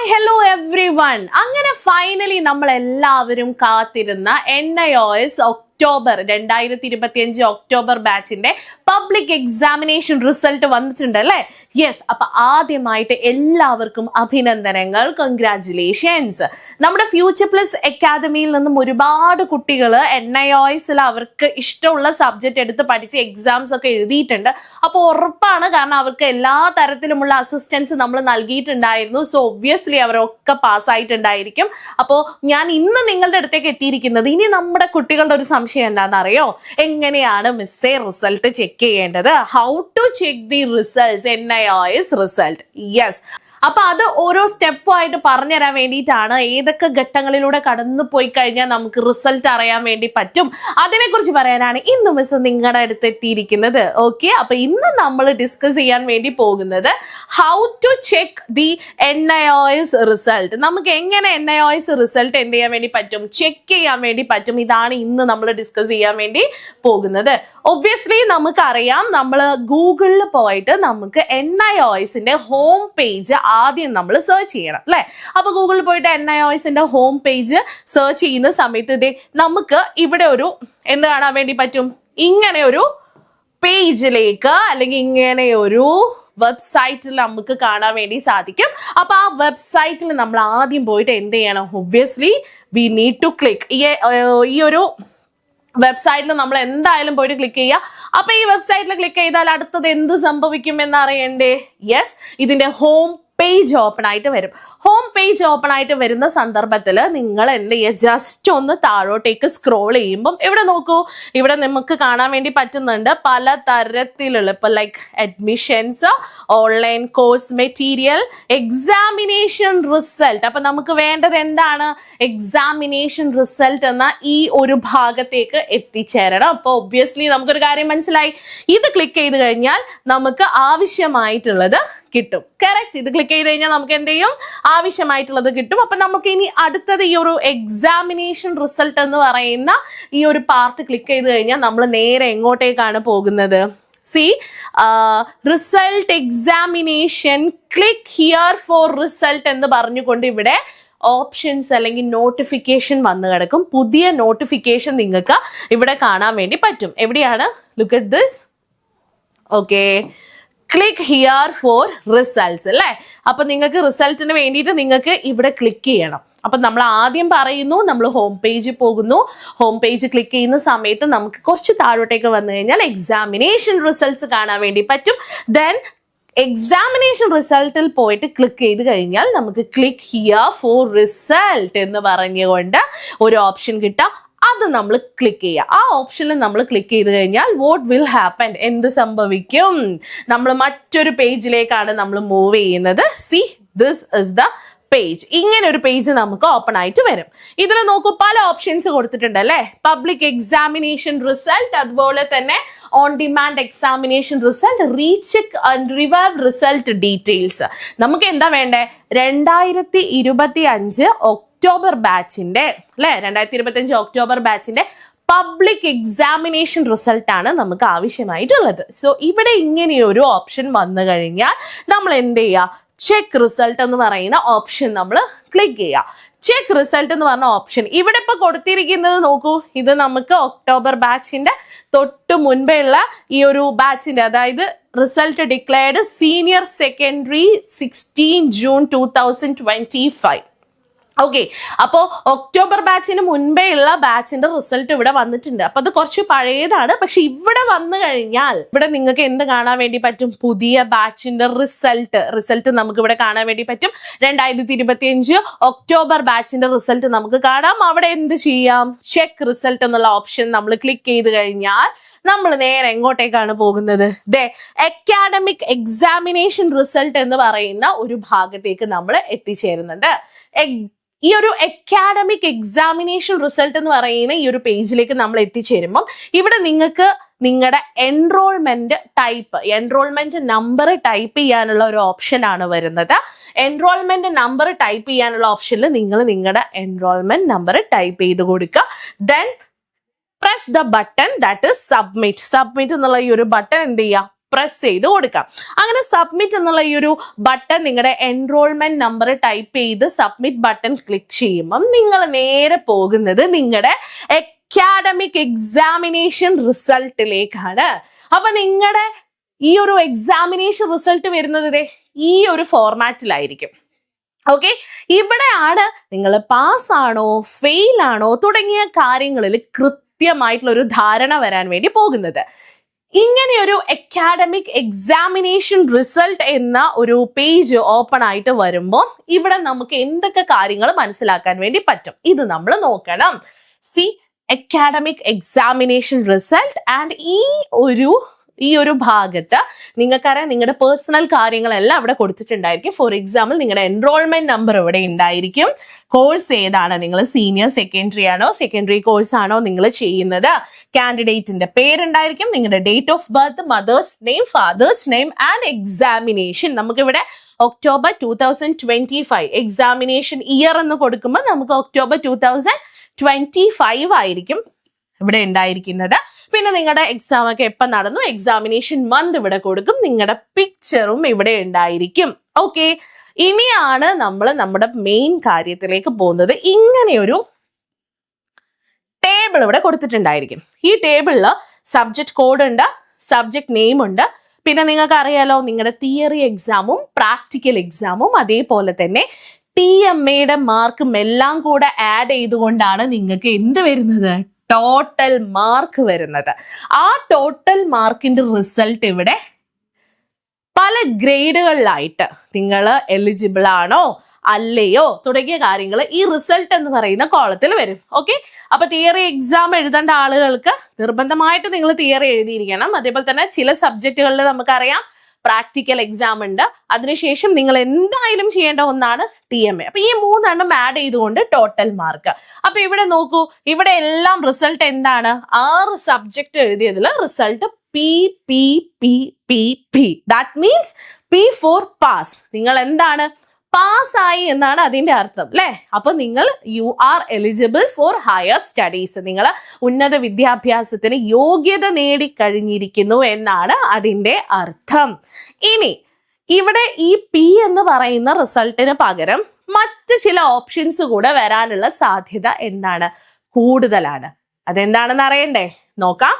Hi hello everyone അങ്ങനെ finally നമ്മൾ എല്ലാവരും കാത്തിരുന്ന N I O S October രണ്ടായിരത്തി ഇരുപത്തി അഞ്ച് ഒക്ടോബർ ബാച്ചിന്റെ പബ്ലിക് എക്സാമിനേഷൻ റിസൾട്ട് വന്നിട്ടുണ്ട് അല്ലേ? യെസ് അപ്പൊ ആദ്യമായിട്ട് എല്ലാവർക്കും അഭിനന്ദനങ്ങൾ കൺഗ്രാറ്റുലേഷൻസ് നമ്മുടെ ഫ്യൂച്ചർ പ്ലസ് അക്കാദമിയിൽ നിന്നും ഒരുപാട് കുട്ടികൾ എൻ ഐ ഒസിൽ അവർക്ക് ഇഷ്ടമുള്ള സബ്ജക്റ്റ് എടുത്ത് പഠിച്ച് എക്സാംസ് ഒക്കെ എഴുതിയിട്ടുണ്ട്. അപ്പോൾ ഉറപ്പാണ് കാരണം അവർക്ക് എല്ലാ തരത്തിലുമുള്ള അസിസ്റ്റൻസ് നമ്മൾ നൽകിയിട്ടുണ്ടായിരുന്നു. സോ ഒബ്വിയസ്ലി അവരൊക്കെ പാസ്സായിട്ടുണ്ടായിരിക്കും അപ്പോൾ ഞാൻ ഇന്ന് നിങ്ങളുടെ അടുത്തേക്ക് എത്തിയിരിക്കുന്നത് ഇനി നമ്മുടെ കുട്ടികളുടെ ഒരു സംശയം എന്താണെന്നറിയോ? എങ്ങനെയാണ് മിസ്സേ റിസൾട്ട് ചെക്ക് ചെയ്യേണ്ടത്? How to check the results N I S result yes അപ്പൊ അത് ഓരോ സ്റ്റെപ്പുമായിട്ട് പറഞ്ഞുതരാൻ വേണ്ടിയിട്ടാണ്. ഏതൊക്കെ ഘട്ടങ്ങളിലൂടെ കടന്നു പോയി കഴിഞ്ഞാൽ നമുക്ക് റിസൾട്ട് അറിയാൻ വേണ്ടി പറ്റും. അതിനെക്കുറിച്ച് പറയാനാണ് ഇന്ന് മിസ് നിങ്ങളുടെ അടുത്ത് എത്തിയിരിക്കുന്നത്. ഓക്കെ അപ്പൊ ഇന്ന് നമ്മൾ ഡിസ്കസ് ചെയ്യാൻ വേണ്ടി പോകുന്നത് how to check the N I result നമുക്ക് എങ്ങനെ എൻ ഐ റിസൾട്ട് എന്ത് ചെയ്യാൻ വേണ്ടി പറ്റും? ചെക്ക് ചെയ്യാൻ വേണ്ടി പറ്റും. ഇതാണ് ഇന്ന് നമ്മൾ ഡിസ്കസ് ചെയ്യാൻ വേണ്ടി പോകുന്നത്. ഒബ്വിയസ്ലി നമുക്കറിയാം നമ്മൾ ഗൂഗിളിൽ പോയിട്ട് നമുക്ക് എൻ ഐ ഒ എസിന്റെ ഹോം പേജ് ആദ്യം നമ്മൾ സെർച്ച് ചെയ്യണം അല്ലെ? അപ്പൊ ഗൂഗിളിൽ പോയിട്ട് എൻ ഐ ഒ എസിന്റെ ഹോം പേജ് സെർച്ച് ചെയ്യുന്ന സമയത്ത് ഇതേ നമുക്ക് ഇവിടെ ഒരു എന്ത് കാണാൻ വേണ്ടി പറ്റും? ഇങ്ങനെ ഒരു പേജിലേക്ക് അല്ലെങ്കിൽ ഇങ്ങനെ ഒരു വെബ്സൈറ്റിൽ നമുക്ക് കാണാൻ വേണ്ടി സാധിക്കും. അപ്പൊ ആ വെബ്സൈറ്റിൽ നമ്മൾ ആദ്യം പോയിട്ട് എന്ത് ചെയ്യണം? Obviously we need to click ഈ ഒരു വെബ്സൈറ്റിൽ നമ്മൾ എന്തായാലും പോയിട്ട് ക്ലിക്ക് ചെയ്യുക അപ്പൊ ഈ വെബ്സൈറ്റിൽ ക്ലിക്ക് ചെയ്താൽ അടുത്തത് എന്ത് സംഭവിക്കും എന്ന് അറിയണ്ടേ? യെസ് ഇതിന്റെ ഹോം പേജ് ഓപ്പൺ ആയിട്ട് വരും. ഹോം പേജ് ഓപ്പൺ ആയിട്ട് വരുന്ന സന്ദർഭത്തിൽ നിങ്ങൾ എന്ത് ചെയ്യുക? ജസ്റ്റ് ഒന്ന് താഴോട്ടേക്ക് സ്ക്രോൾ ചെയ്യുമ്പം ഇവിടെ നോക്കൂ. ഇവിടെ നമുക്ക് കാണാൻ വേണ്ടി പറ്റുന്നുണ്ട് പല തരത്തിലുള്ള ഇപ്പൊ like admissions online course material examination result അപ്പൊ നമുക്ക് വേണ്ടത് എന്താണ്? എക്സാമിനേഷൻ റിസൾട്ട് എന്ന ഈ ഒരു ഭാഗത്തേക്ക് എത്തിച്ചേരണം. അപ്പൊ ഒബ്വിയസ്ലി നമുക്കൊരു കാര്യം മനസ്സിലായി. ഇത് ക്ലിക്ക് ചെയ്ത് കഴിഞ്ഞാൽ നമുക്ക് ആവശ്യമായിട്ടുള്ളത് കിട്ടും. കറക്റ്റ് ഇത് ക്ലിക്ക് ചെയ്ത് കഴിഞ്ഞാൽ നമുക്ക് എന്ത് ചെയ്യും? ആവശ്യമായിട്ടുള്ളത് കിട്ടും. അപ്പൊ നമുക്ക് ഇനി അടുത്തത് ഈ ഒരു എക്സാമിനേഷൻ റിസൾട്ട് എന്ന് പറയുന്ന ഈ ഒരു പാർട്ട് ക്ലിക്ക് ചെയ്ത് കഴിഞ്ഞാൽ നമ്മൾ നേരെ എങ്ങോട്ടേക്കാണ് പോകുന്നത്? See result examination click here for result എന്ന് പറഞ്ഞുകൊണ്ട് ഇവിടെ ഓപ്ഷൻസ് അല്ലെങ്കിൽ നോട്ടിഫിക്കേഷൻ വന്നു കിടക്കും. പുതിയ നോട്ടിഫിക്കേഷൻ നിങ്ങൾക്ക് ഇവിടെ കാണാൻ വേണ്ടി പറ്റും. എവിടെയാണ്? Look at this okay click here for results അല്ലേ? അപ്പൊ നിങ്ങൾക്ക് റിസൾട്ടിന് വേണ്ടിയിട്ട് നിങ്ങൾക്ക് ഇവിടെ ക്ലിക്ക് ചെയ്യണം. അപ്പൊ നമ്മൾ ആദ്യം പറയുന്നു നമ്മൾ ഹോം പേജിൽ പോകുന്നു. ഹോം പേജ് ക്ലിക്ക് ചെയ്യുന്ന സമയത്ത് നമുക്ക് കുറച്ച് താഴോട്ടേക്ക് വന്നു കഴിഞ്ഞാൽ എക്സാമിനേഷൻ റിസൾട്ട്സ് കാണാൻ വേണ്ടി പറ്റും. ദെൻ എക്സാമിനേഷൻ റിസൾട്ടിൽ പോയിട്ട് ക്ലിക്ക് ചെയ്ത് കഴിഞ്ഞാൽ നമുക്ക് ക്ലിക്ക് ഹിയർ ഫോർ റിസൾട്ട് എന്ന് പറഞ്ഞുകൊണ്ട് ഒരു ഓപ്ഷൻ കിട്ടാം. അത് നമ്മൾ ക്ലിക്ക് ചെയ്യുക ആ ഓപ്ഷനിൽ നമ്മൾ ക്ലിക്ക് ചെയ്ത് കഴിഞ്ഞാൽ വോട്ട് വിൽ ഹാപ്പൻ എന്ത് സംഭവിക്കും? നമ്മൾ മറ്റൊരു പേജിലേക്കാണ് നമ്മൾ മൂവ് ചെയ്യുന്നത്. See this is the page ഇങ്ങനെ ഒരു പേജ് നമുക്ക് ഓപ്പൺ ആയിട്ട് വരും. ഇതിൽ നോക്കൂ പല ഓപ്ഷൻസ് കൊടുത്തിട്ടുണ്ട് അല്ലേ? പബ്ലിക് എക്സാമിനേഷൻ റിസൾട്ട് അതുപോലെ തന്നെ on demand examination result recheck and revive result details നമുക്ക് എന്താ വേണ്ടേ? രണ്ടായിരത്തി ഇരുപത്തി അഞ്ച് ഒക്ടോബർ ബാച്ചിന്റെ അല്ലെ? രണ്ടായിരത്തി ഇരുപത്തി അഞ്ച് ഒക്ടോബർ ബാച്ചിന്റെ പബ്ലിക് എക്സാമിനേഷൻ റിസൾട്ട് ആണ് നമുക്ക് ആവശ്യമായിട്ടുള്ളത്. സോ ഇവിടെ ഇങ്ങനെയൊരു ഓപ്ഷൻ വന്നു കഴിഞ്ഞാൽ നമ്മൾ എന്ത് ചെയ്യുക ചെക്ക് റിസൾട്ട് എന്ന് പറയുന്ന ഓപ്ഷൻ നമ്മൾ ക്ലിക്ക് ചെയ്യുക ചെക്ക് റിസൾട്ട് എന്ന് പറഞ്ഞ ഓപ്ഷൻ. ഇവിടെ ഇപ്പൊ കൊടുത്തിരിക്കുന്നത് നോക്കൂ ഇത് നമുക്ക് ഒക്ടോബർ ബാച്ചിന്റെ തൊട്ട് മുൻപേ ഉള്ള ഈ ഒരു ബാച്ചിന്റെ അതായത് result declared senior secondary sixteen June two thousand twenty five. Okay അപ്പോൾ ഒക്ടോബർ ബാച്ചിന് മുൻപേ ഉള്ള ബാച്ചിന്റെ റിസൾട്ട് ഇവിടെ വന്നിട്ടുണ്ട്. അപ്പൊ അത് കുറച്ച് പഴയതാണ്. പക്ഷെ ഇവിടെ വന്നു കഴിഞ്ഞാൽ ഇവിടെ നിങ്ങൾക്ക് എന്ത് കാണാൻ വേണ്ടി പറ്റും? പുതിയ ബാച്ചിന്റെ റിസൾട്ട് റിസൾട്ട് നമുക്ക് ഇവിടെ കാണാൻ വേണ്ടി പറ്റും. രണ്ടായിരത്തി ഇരുപത്തി അഞ്ച് ഒക്ടോബർ ബാച്ചിന്റെ റിസൾട്ട് നമുക്ക് കാണാം. അവിടെ എന്ത് ചെയ്യാം? ചെക്ക് റിസൾട്ട് എന്നുള്ള ഓപ്ഷൻ നമ്മൾ ക്ലിക്ക് ചെയ്ത് കഴിഞ്ഞാൽ നമ്മൾ നേരെ എങ്ങോട്ടേക്കാണ് പോകുന്നത്? ദേ അക്കാഡമിക് എക്സാമിനേഷൻ റിസൾട്ട് എന്ന് പറയുന്ന ഒരു ഭാഗത്തേക്ക് നമ്മൾ എത്തിച്ചേരുന്നുണ്ട്. ഈ ഒരു അക്കാഡമിക് എക്സാമിനേഷൻ റിസൾട്ട് എന്ന് പറയുന്ന ഈ ഒരു പേജിലേക്ക് നമ്മൾ എത്തിച്ചേരുമ്പം ഇവിടെ നിങ്ങൾക്ക് നിങ്ങളുടെ enrolment type enrolment number type ചെയ്യാനുള്ള ഒരു ഓപ്ഷൻ ആണ് വരുന്നത്. എൻറോൾമെന്റ് നമ്പർ ടൈപ്പ് ചെയ്യാനുള്ള ഓപ്ഷനിൽ നിങ്ങൾ നിങ്ങളുടെ എൻറോൾമെന്റ് നമ്പർ ടൈപ്പ് ചെയ്ത് കൊടുക്കുക. Then press the button that is submit submit എന്നുള്ള ഈ ഒരു ബട്ടൺ എന്ത് ചെയ്യുക? പ്രസ് ചെയ്ത് കൊടുക്കാം. അങ്ങനെ സബ്മിറ്റ് എന്നുള്ള ഈ ഒരു ബട്ടൺ നിങ്ങളുടെ എൻറോൾമെന്റ് നമ്പർ ടൈപ്പ് ചെയ്ത് സബ്മിറ്റ് ബട്ടൺ ക്ലിക്ക് ചെയ്യുമ്പം നിങ്ങൾ നേരെ പോകുന്നത് നിങ്ങളുടെ അക്കാഡമിക് എക്സാമിനേഷൻ റിസൾട്ടിലേക്കാണ് അപ്പൊ നിങ്ങളുടെ ഈ ഒരു എക്സാമിനേഷൻ റിസൾട്ട് വരുന്നത് ഈ ഒരു ഫോർമാറ്റിലായിരിക്കും ഓക്കെ ഇവിടെയാണ് നിങ്ങൾ പാസ്സാണോ ഫെയിൽ ആണോ തുടങ്ങിയ കാര്യങ്ങളിൽ കൃത്യമായിട്ടുള്ള ഒരു ധാരണ വരാൻ വേണ്ടി പോകുന്നത്. ഇങ്ങനെയൊരു അക്കാഡമിക് എക്സാമിനേഷൻ റിസൾട്ട് എന്ന ഒരു പേജ് ഓപ്പൺ ആയിട്ട് വരുമ്പോൾ ഇവിടെ നമുക്ക് എന്തൊക്കെ കാര്യങ്ങൾ മനസ്സിലാക്കാൻ വേണ്ടി പറ്റും? ഇത് നമ്മൾ നോക്കണം. See academic examination result and ഈ ഒരു ഈ ഒരു ഭാഗത്ത് നിങ്ങൾക്കറിയാം നിങ്ങളുടെ പേഴ്സണൽ കാര്യങ്ങളെല്ലാം അവിടെ കൊടുത്തിട്ടുണ്ടായിരിക്കും. ഫോർ എക്സാമ്പിൾ നിങ്ങളുടെ എൻറോൾമെന്റ് നമ്പർ ഇവിടെ ഉണ്ടായിരിക്കും. കോഴ്സ് ഏതാണ്? നിങ്ങൾ സീനിയർ സെക്കൻഡറി ആണോ? സെക്കൻഡറി കോഴ്സ് ആണോ നിങ്ങൾ ചെയ്യുന്നത്? കാൻഡിഡേറ്റിന്റെ പേരുണ്ടായിരിക്കും. നിങ്ങളുടെ date of birth mother's name father's name and examination നമുക്കിവിടെ October two thousand twenty five examination year എന്ന് കൊടുക്കുമ്പോൾ നമുക്ക് October two thousand twenty five ആയിരിക്കും. ഇവിടെ ഉണ്ടായിരിക്കുന്നത്. പിന്നെ നിങ്ങളുടെ എക്സാം ഒക്കെ എപ്പം നടന്നു? എക്സാമിനേഷൻ മന്ത് ഇവിടെ കൊടുക്കും. നിങ്ങളുടെ പിക്ചറും ഇവിടെ ഉണ്ടായിരിക്കും. ഓക്കെ ഇനിയാണ് നമ്മൾ നമ്മുടെ മെയിൻ കാര്യത്തിലേക്ക് പോകുന്നത്. ഇങ്ങനെയൊരു ടേബിൾ ഇവിടെ കൊടുത്തിട്ടുണ്ടായിരിക്കും. ഈ ടേബിളിൽ സബ്ജക്ട് കോഡ് ഉണ്ട് സബ്ജക്ട് നെയിം ഉണ്ട്. പിന്നെ നിങ്ങൾക്ക് അറിയാലോ നിങ്ങളുടെ തിയറി എക്സാമും പ്രാക്ടിക്കൽ എക്സാമും അതേപോലെ തന്നെ ടി എം എയുടെ മാർക്കും എല്ലാം കൂടെ ആഡ് ചെയ്തുകൊണ്ടാണ് നിങ്ങൾക്ക് എന്ത് വരുന്നത്? ടോട്ടൽ മാർക്ക് വരുന്നത്. ആ ടോട്ടൽ മാർക്കിന്റെ റിസൾട്ട് ഇവിടെ പല ഗ്രേഡുകളിലായിട്ട് നിങ്ങൾ എലിജിബിൾ ആണോ അല്ലയോ തുടങ്ങിയ കാര്യങ്ങൾ ഈ റിസൾട്ട് എന്ന് പറയുന്ന കോളത്തിൽ വരും. ഓക്കെ അപ്പൊ തിയറി എക്സാം എഴുതേണ്ട ആളുകൾക്ക് നിർബന്ധമായിട്ട് നിങ്ങൾ തിയറി എഴുതിയിരിക്കണം. അതേപോലെ തന്നെ ചില സബ്ജക്റ്റുകളിൽ നമുക്കറിയാം പ്രാക്ടിക്കൽ എക്സാം ഉണ്ട്. അതിനുശേഷം നിങ്ങൾ എന്തായാലും ചെയ്യേണ്ട ഒന്നാണ് ടി എം എ അപ്പൊ ഈ മൂന്നെണ്ണം ആഡ് ചെയ്തുകൊണ്ട് ടോട്ടൽ മാർക്ക് അപ്പൊ ഇവിടെ നോക്കൂ ഇവിടെ എല്ലാം റിസൾട്ട് എന്താണ്? ആറ് subject എഴുതിയതിൽ result P P P P P that means P for pass നിങ്ങൾ എന്താണ്? പാസ്സായി എന്നാണ് അതിന്റെ അർത്ഥം അല്ലെ? അപ്പൊ നിങ്ങൾ you are eligible for higher studies. നിങ്ങൾ ഉന്നത വിദ്യാഭ്യാസത്തിന് യോഗ്യത നേടിക്കഴിഞ്ഞിരിക്കുന്നു എന്നാണ് അതിന്റെ അർത്ഥം. ഇനി ഇവിടെ ഈ പി എന്ന് പറയുന്ന റിസൾട്ടിന് പകരം മറ്റ് ചില ഓപ്ഷൻസ് കൂടെ വരാനുള്ള സാധ്യത എന്താണ്? കൂടുതലാണ്. അതെന്താണെന്ന് അറിയണ്ടേ? നോക്കാം.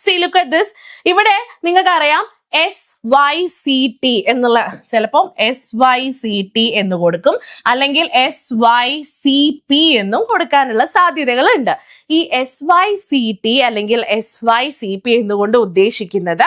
സി ലുക്ക് അറ്റ് ദിസ് ഇവിടെ നിങ്ങൾക്ക് അറിയാം എസ് വൈ സി ടി എന്നുള്ള ചിലപ്പം എസ് വൈ സി ടി എന്ന് കൊടുക്കും. അല്ലെങ്കിൽ എസ് വൈ സി പി എന്നും കൊടുക്കാനുള്ള സാധ്യതകളുണ്ട്. ഈ എസ് വൈ സി ടി അല്ലെങ്കിൽ എസ് വൈ സി പി എന്നുകൊണ്ട് ഉദ്ദേശിക്കുന്നത്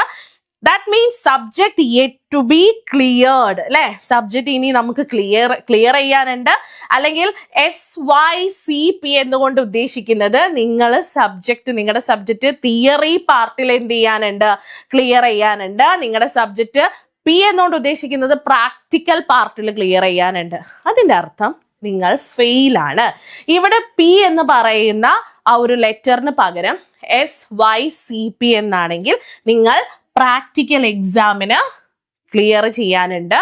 that means subject yet to be cleared അല്ലെ? സബ്ജക്ട് ഇനി നമുക്ക് ക്ലിയർ ക്ലിയർ ചെയ്യാനുണ്ട്. അല്ലെങ്കിൽ എസ് വൈ സി പി എന്നുകൊണ്ട് ഉദ്ദേശിക്കുന്നത്? നിങ്ങൾ സബ്ജക്ട് നിങ്ങളുടെ സബ്ജക്ട് തിയറി പാർട്ടിൽ എന്ത് ചെയ്യാനുണ്ട്? ക്ലിയർ ചെയ്യാനുണ്ട്. നിങ്ങളുടെ സബ്ജക്ട് പി എന്നുകൊണ്ട് ഉദ്ദേശിക്കുന്നത്? പ്രാക്ടിക്കൽ പാർട്ടിൽ ക്ലിയർ ചെയ്യാനുണ്ട്. അതിന്റെ അർത്ഥം നിങ്ങൾ ഫെയിൽ ആണ്. ഇവിടെ പി എന്ന് പറയുന്ന ആ ഒരു ലെറ്ററിന് പകരം എസ് വൈ സി പി എന്നാണെങ്കിൽ നിങ്ങൾ പ്രാക്ടിക്കൽ എക്സാമിന് ക്ലിയർ ചെയ്യാനുണ്ട്.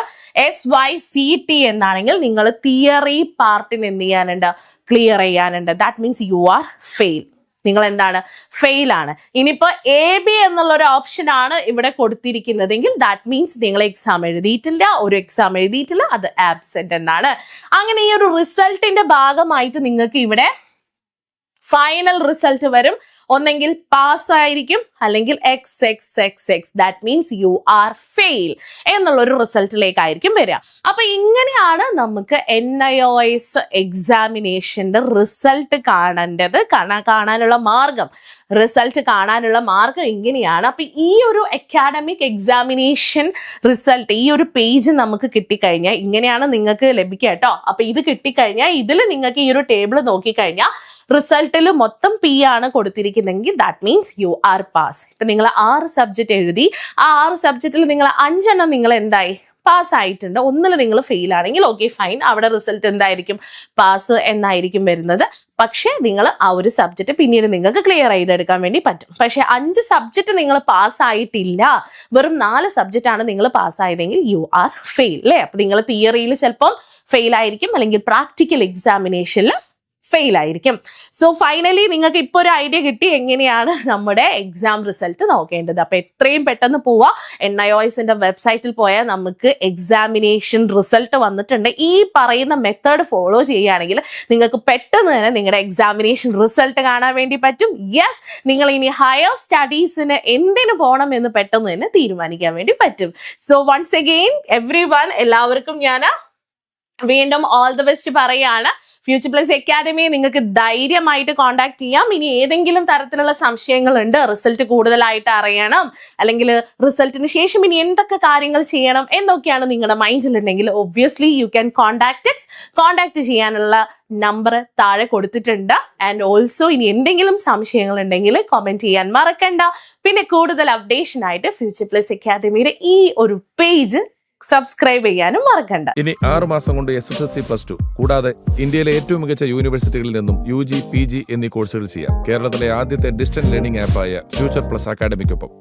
എസ് വൈ സി ടി എന്നാണെങ്കിൽ നിങ്ങൾ തിയറി പാർട്ടിന് എന്ത് ചെയ്യാനുണ്ട്? ക്ലിയർ ചെയ്യാനുണ്ട്. That means you are fail നിങ്ങൾ എന്താണ്? ഫെയിൽ ആണ്. ഇനിയിപ്പോ എ ബി എന്നുള്ള ഒരു ഓപ്ഷൻ ആണ് ഇവിടെ കൊടുത്തിരിക്കുന്നതെങ്കിൽ ദാറ്റ് മീൻസ് നിങ്ങൾ എക്സാം എഴുതിയിട്ടില്ല ഒരു എക്സാം എഴുതിയിട്ടില്ല അത് ആബ്സെന്റ് എന്നാണ്. അങ്ങനെ ഈ ഒരു റിസൾട്ടിന്റെ ഭാഗമായിട്ട് നിങ്ങൾക്ക് ഇവിടെ ഫൈനൽ റിസൾട്ട് വരും. ഒന്നെങ്കിൽ പാസ് ആയിരിക്കും അല്ലെങ്കിൽ X X X X that means you are fail എന്നുള്ള ഒരു റിസൾട്ടിലേക്കായിരിക്കും വരിക. അപ്പൊ ഇങ്ങനെയാണ് നമുക്ക് എൻ ഐ ഒ എസ് എക്സാമിനേഷന്റെ റിസൾട്ട് കാണേണ്ടത്. കാണാ- കാണാനുള്ള മാർഗം. റിസൾട്ട് കാണാനുള്ള മാർഗം ഇങ്ങനെയാണ്. അപ്പൊ ഈ ഒരു അക്കാഡമിക് എക്സാമിനേഷൻ റിസൾട്ട് ഈ ഒരു പേജ് നമുക്ക് കിട്ടിക്കഴിഞ്ഞാൽ ഇങ്ങനെയാണ് നിങ്ങൾക്ക് ലഭിക്കുക കേട്ടോ. അപ്പൊ ഇത് കിട്ടിക്കഴിഞ്ഞാൽ ഇതിൽ നിങ്ങൾക്ക് ഈ ഒരു ടേബിൾ നോക്കിക്കഴിഞ്ഞാൽ റിസൾട്ടിൽ മൊത്തം പി ആണ് കൊടുത്തിരിക്കുന്നതെങ്കിൽ that means you are pass ഇപ്പൊ നിങ്ങൾ ആറ് സബ്ജക്റ്റ് എഴുതി ആ ആറ് സബ്ജക്റ്റിൽ നിങ്ങൾ അഞ്ചെണ്ണം നിങ്ങൾ എന്തായി? പാസ് ആയിട്ടുണ്ട്. ഒന്നിൽ നിങ്ങൾ ഫെയിൽ ആണെങ്കിൽ ഓക്കെ ഫൈൻ അവിടെ റിസൾട്ട് എന്തായിരിക്കും? പാസ് എന്നായിരിക്കും വരുന്നത്. പക്ഷേ നിങ്ങൾ ആ ഒരു സബ്ജക്റ്റ് പിന്നീട് നിങ്ങൾക്ക് ക്ലിയർ ചെയ്തെടുക്കാൻ വേണ്ടി പറ്റും. പക്ഷേ അഞ്ച് സബ്ജക്റ്റ് നിങ്ങൾ പാസ് ആയിട്ടില്ല. വെറും നാല് സബ്ജക്റ്റ് ആണ് നിങ്ങൾ പാസ് ആയതെങ്കിൽ യു ആർ ഫെയിൽ അല്ലേ? അപ്പൊ നിങ്ങൾ തിയറിയിൽ ചിലപ്പം ഫെയിൽ ആയിരിക്കും. അല്ലെങ്കിൽ പ്രാക്ടിക്കൽ എക്സാമിനേഷനിൽ ഫെയിൽ ആയിരിക്കും സോ ഫൈനലി നിങ്ങൾക്ക് ഇപ്പോൾ ഒരു ഐഡിയ കിട്ടി. എങ്ങനെയാണ് നമ്മുടെ എക്സാം റിസൾട്ട് നോക്കേണ്ടത്? അപ്പൊ എത്രയും പെട്ടെന്ന് പോവാ. എൻ ഐ ഒസിന്റെ വെബ്സൈറ്റിൽ പോയാൽ നമുക്ക് എക്സാമിനേഷൻ റിസൾട്ട് വന്നിട്ടുണ്ട്. ഈ പറയുന്ന മെത്തേഡ് ഫോളോ ചെയ്യുകയാണെങ്കിൽ നിങ്ങൾക്ക് പെട്ടെന്ന് തന്നെ നിങ്ങളുടെ എക്സാമിനേഷൻ റിസൾട്ട് കാണാൻ വേണ്ടി പറ്റും. യെസ് നിങ്ങൾ ഇനി ഹയർ സ്റ്റഡീസിന് എന്തിനു പോകണം എന്ന് പെട്ടെന്ന് തന്നെ തീരുമാനിക്കാൻ വേണ്ടി പറ്റും. സോ വൺസ് അഗെയിൻ എവ്രി എല്ലാവർക്കും ഞാൻ വീണ്ടും ഓൾ ദ ബെസ്റ്റ് പറയാണ്. ഫ്യൂച്ചർ പ്ലസ് അക്കാഡമിയെ നിങ്ങൾക്ക് ധൈര്യമായിട്ട് കോൺടാക്ട് ചെയ്യാം. ഇനി ഏതെങ്കിലും തരത്തിലുള്ള സംശയങ്ങളുണ്ട് റിസൾട്ട് കൂടുതലായിട്ട് അറിയണം അല്ലെങ്കിൽ റിസൾട്ടിന് ശേഷം ഇനി എന്തൊക്കെ കാര്യങ്ങൾ ചെയ്യണം എന്നൊക്കെയാണ് നിങ്ങളുടെ മൈൻഡിലുണ്ടെങ്കിൽ obviously you can contact contact ചെയ്യാനുള്ള നമ്പർ താഴെ കൊടുത്തിട്ടുണ്ട്. ആൻഡ് ഓൾസോ ഇനി എന്തെങ്കിലും സംശയങ്ങൾ ഉണ്ടെങ്കിൽ കമന്റ് ചെയ്യാൻ മറക്കണ്ട. പിന്നെ കൂടുതൽ അപ്ഡേഷൻ ആയിട്ട് ഫ്യൂച്ചർ പ്ലസ് അക്കാദമിയുടെ ഈ ഒരു പേജ് സബ്സ്ക്രൈബ് ചെയ്യാനും മറക്കണ്ട. ഇനി ആറ് മാസം കൊണ്ട് S S L C plus two കൂടാതെ ഇന്ത്യയിലെ ഏറ്റവും മികച്ച യൂണിവേഴ്സിറ്റികളിൽ നിന്നും യു ജി പി ജി എന്നീ കോഴ്സുകൾ ചെയ്യാം. കേരളത്തിലെ ആദ്യത്തെ ഡിസ്റ്റൻസ് ലേണിംഗ് ആപ്പായ ഫ്യൂച്ചർ പ്ലസ് അക്കാഡമിക്കൊപ്പം